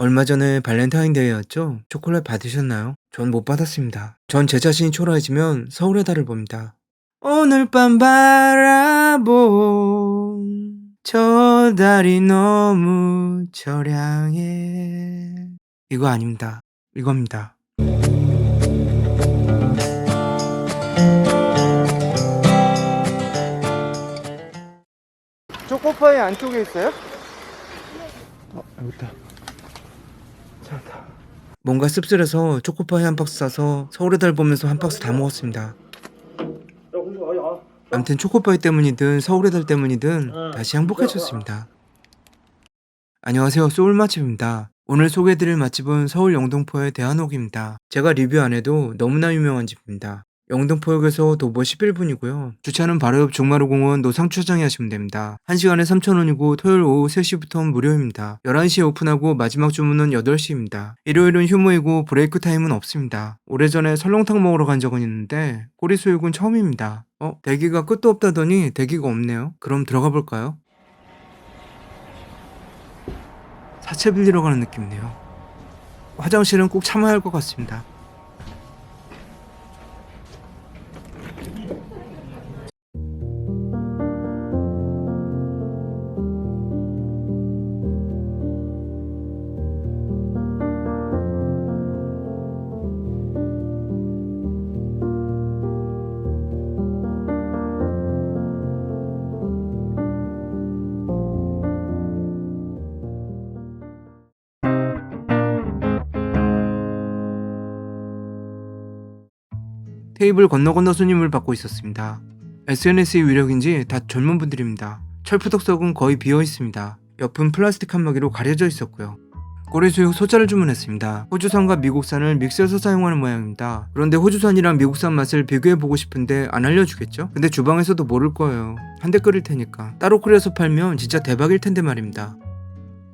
얼마 전에 발렌타인데이였죠? 초콜릿 받으셨나요? 전 못 받았습니다. 전 제 자신이 초라해지면 서울의 달을 봅니다. 오늘 밤 바라본 저 달이 너무 처량해. 이거 아닙니다. 이겁니다. 초코파이 안쪽에 있어요? 어, 여기 있다. 찾았다. 뭔가 씁쓸해서 초코파이 한 박스 사서 서울의 달 보면서 한 박스 다 먹었습니다. 암튼 초코파이 때문이든 서울의 달 때문이든 다시 행복해졌습니다. 안녕하세요. 소울 맛집입니다. 오늘 소개해드릴 맛집은 서울 영등포의 대한옥입니다. 제가 리뷰 안 해도 너무나 유명한 집입니다. 영등포역에서 도보 11분이고요. 주차는 바로 옆 중마루공원 노상주차장에 하시면 됩니다. 1시간에 3,000원이고 토요일 오후 3시부터 무료입니다. 11시에 오픈하고 마지막 주문은 8시입니다. 일요일은 휴무이고 브레이크 타임은 없습니다. 오래전에 설렁탕 먹으러 간 적은 있는데 꼬리 수육은 처음입니다. 어? 대기가 끝도 없다더니 대기가 없네요. 그럼 들어가 볼까요? 사채 빌리러 가는 느낌이네요. 화장실은 꼭 참아야 할 것 같습니다. 테이블 건너 건너 손님을 받고 있었습니다. SNS의 위력인지 다 젊은 분들입니다. 철푸덕석은 거의 비어 있습니다. 옆은 플라스틱 한마기로 가려져 있었고요. 꼬리수육 소자를 주문했습니다. 호주산과 미국산을 믹스해서 사용하는 모양입니다. 그런데 호주산이랑 미국산 맛을 비교해보고 싶은데 안 알려주겠죠? 근데 주방에서도 모를 거예요. 한 대 끓일 테니까. 따로 끓여서 팔면 진짜 대박일 텐데 말입니다.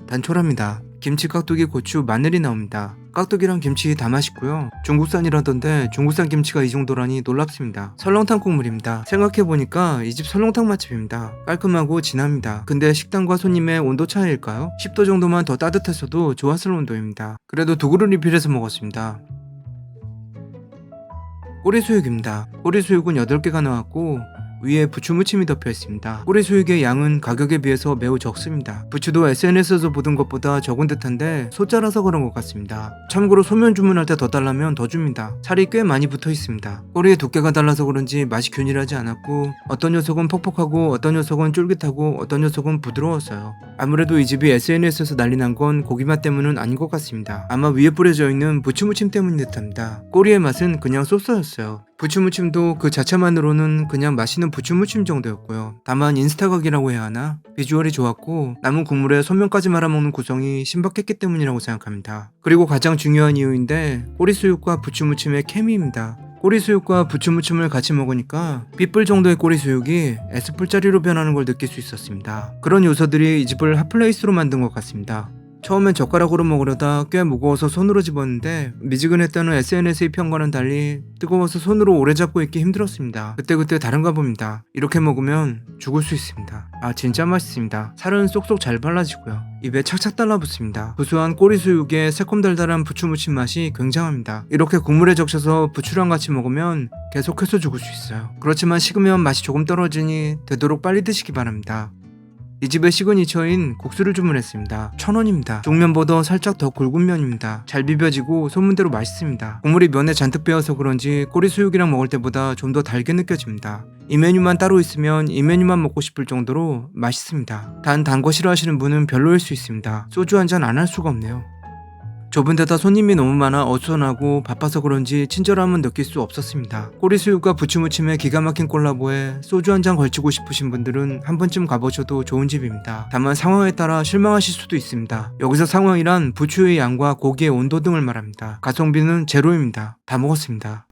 단촐합니다. 김치, 깍두기, 고추, 마늘이 나옵니다. 깍두기랑 김치 다 맛있고요. 중국산이라던데 중국산 김치가 이 정도라니 놀랍습니다. 설렁탕 국물입니다. 생각해보니까 이 집 설렁탕 맛집입니다. 깔끔하고 진합니다. 근데 식당과 손님의 온도 차이일까요? 10도 정도만 더 따뜻했어도 좋았을 온도입니다. 그래도 두 그릇 리필해서 먹었습니다. 꼬리수육입니다. 꼬리수육은 8개가 나왔고 위에 부추 무침이 덮여 있습니다. 꼬리 수육의 양은 가격에 비해서 매우 적습니다. 부추도 SNS에서 보던 것보다 적은 듯한데 소자라서 그런 것 같습니다. 참고로 소면 주문할 때 더 달라면 더 줍니다. 살이 꽤 많이 붙어 있습니다. 꼬리의 두께가 달라서 그런지 맛이 균일하지 않았고 어떤 녀석은 퍽퍽하고 어떤 녀석은 쫄깃하고 어떤 녀석은 부드러웠어요. 아무래도 이 집이 SNS에서 난리 난 건 고기 맛 때문은 아닌 것 같습니다. 아마 위에 뿌려져 있는 부추 무침 때문인 듯합니다. 꼬리의 맛은 그냥 소스였어요. 부추무침도 그 자체만으로는 그냥 맛있는 부추무침 정도였고요. 다만 인스타각이라고 해야 하나? 비주얼이 좋았고 남은 국물에 소면까지 말아먹는 구성이 신박했기 때문이라고 생각합니다. 그리고 가장 중요한 이유인데 꼬리수육과 부추무침의 케미입니다. 꼬리수육과 부추무침을 같이 먹으니까 삐뿔 정도의 꼬리수육이 S뿔짜리로 변하는 걸 느낄 수 있었습니다. 그런 요소들이 이 집을 핫플레이스로 만든 것 같습니다. 처음엔 젓가락으로 먹으려다 꽤 무거워서 손으로 집었는데 미지근했다는 SNS의 평과는 달리 뜨거워서 손으로 오래 잡고 있기 힘들었습니다. 그때그때 다른가 봅니다. 이렇게 먹으면 죽을 수 있습니다. 아 진짜 맛있습니다. 살은 쏙쏙 잘 발라지고요. 입에 착착 달라붙습니다. 구수한 꼬리수육에 새콤달달한 부추무침 맛이 굉장합니다. 이렇게 국물에 적셔서 부추랑 같이 먹으면 계속해서 죽을 수 있어요. 그렇지만 식으면 맛이 조금 떨어지니 되도록 빨리 드시기 바랍니다. 이 집의 시그니처인 국수를 주문했습니다. 천 원입니다. 중면보다 살짝 더 굵은 면입니다. 잘 비벼지고 소문대로 맛있습니다. 국물이 면에 잔뜩 배어서 그런지 꼬리 수육이랑 먹을 때보다 좀 더 달게 느껴집니다. 이 메뉴만 따로 있으면 이 메뉴만 먹고 싶을 정도로 맛있습니다. 단 단 거 싫어하시는 분은 별로일 수 있습니다. 소주 한 잔 안 할 수가 없네요. 좁은 데다 손님이 너무 많아 어수선하고 바빠서 그런지 친절함은 느낄 수 없었습니다. 꼬리수육과 부추무침의 기가 막힌 콜라보에 소주 한 잔 걸치고 싶으신 분들은 한 번쯤 가보셔도 좋은 집입니다. 다만 상황에 따라 실망하실 수도 있습니다. 여기서 상황이란 부추의 양과 고기의 온도 등을 말합니다. 가성비는 제로입니다. 다 먹었습니다.